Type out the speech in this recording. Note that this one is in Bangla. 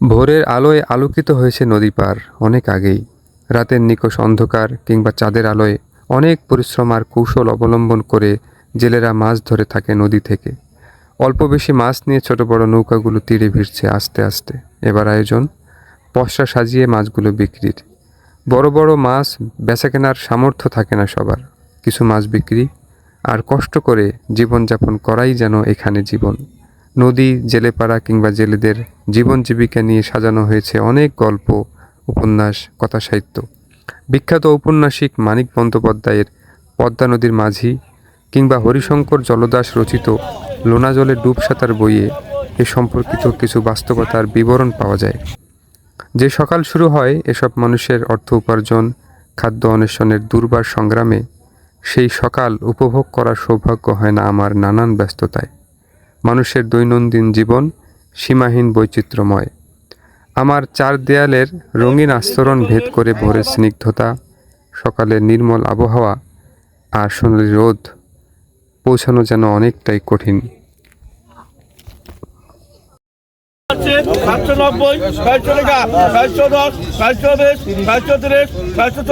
ভোরের আলোয় আলোকিত হয়েছে নদী পার অনেক আগেই। রাতের নিকষ অন্ধকার কিংবা চাঁদের আলোয় অনেক পরিশ্রম আর কৌশল অবলম্বন করে জেলেরা মাছ ধরে থাকে নদী থেকে। অল্প বেশি মাছ নিয়ে ছোট বড় নৌকাগুলো তীরে ভিড়ছে আস্তে আস্তে। এবার আয়োজন পশরা সাজিয়ে মাছগুলো বিক্রির। বড় বড় মাছ বেচা কেনার সামর্থ্য থাকে না সবার। কিছু মাছ বিক্রি, আর কষ্ট করে জীবনযাপন করাই যেন এখানে জীবন। নদী, জেলেপাড়া কিংবা জেলেদের জীবন জীবিকা নিয়ে সাজানো হয়েছে অনেক গল্প, উপন্যাস, কথা সাহিত্য। বিখ্যাত ঔপন্যাসিক মানিক বন্দ্যোপাধ্যায়ের পদ্মা নদীর মাঝি কিংবা হরিশঙ্কর জলদাস রচিত লোনা জলে ডুব সাঁতার বইয়ে এ সম্পর্কিত কিছু বাস্তবতার বিবরণ পাওয়া যায়। যে সকাল শুরু হয় এসব মানুষের অর্থ উপার্জন, খাদ্য অন্বেষণের দুর্বার সংগ্রামে, সেই সকাল উপভোগ করার সৌভাগ্য হয় না আমার নানান ব্যস্ততায়। মানুষের দৈনন্দিন জীবন সীমাহীন বৈচিত্র্যময়। আমার চার দেয়ালের রঙিন আস্তরণ ভেদ করে ভোরের স্নিগ্ধতা সকালের নির্মল আবহাওয়া আর সোনালি রোদ পৌঁছানো যেন অনেকটাই কঠিন। সাতশো নব্বই ছয়শো টাকা ছয়শো দশ ছয়শো বিশ ছয়শো তিরিশ ছয়শো